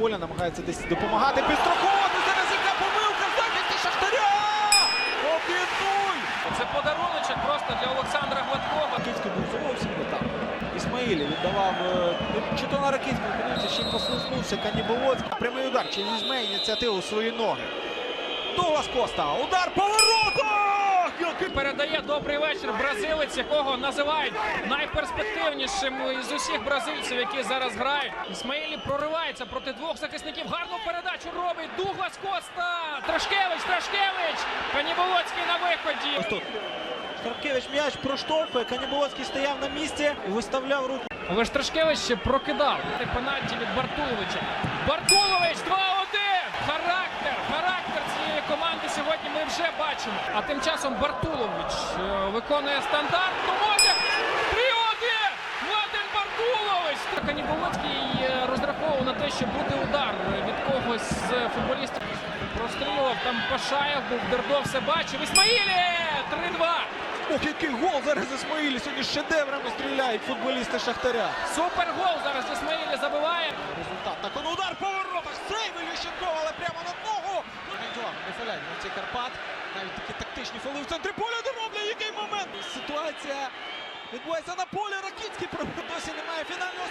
Поля намагається десь допомагати підстраховувати. Зараз яка помилка в захисті Шахтаря! 1-0! Це подаруночок просто для Олександра Гладкова. Ракицький був зовсім не там. Ісмаїлі віддавав е, чи то на Ракицький, подивіться, ще й послизнувся Каніболоцький. Прямий удар, чи візьме ініціативу свої ноги. Дуглас Коста, удар поворота! Передає добрий вечір бразилець, якого називають найперспективнішим із усіх бразильців, які зараз грають. Ісмаїлі проривається проти двох захисників. Гарну передачу робить Дуглас Коста. Трашкевич, Трашкевич. Каніболоцький на виході. Тут Шаркевич м'яч проштовхує, Каніболоцький стояв на місці і виставляв руку. Але ж Трашкевич ще прокидав. Пенальті від Бартуловича. Бартулович 2-1. Характер, вже бачимо. А тим часом Бартулович е, виконує стандартну може. 3-1. Владен Бартулович. Каніболоцький е, розраховував на те, що буде удар від когось з футболістів. Прострілював там Пашаєв, був Дердо все бачив. Ісмаїлі! 3-2. Ох, який гол зараз Ісмаїлі сьогодні шедеврами стріляють футболісти Шахтаря. Супер гол зараз Ісмаїлі забиває. Результат. Так он удар по воротах. Сейв Ілющенков, але прямо на ногу. Орієнтував, не фалять ці Карпат. Навіть такі тактичні фоли в центрі поля дороблять. Який момент? Ситуація відбувається на полі. Ракітський досі немає фінального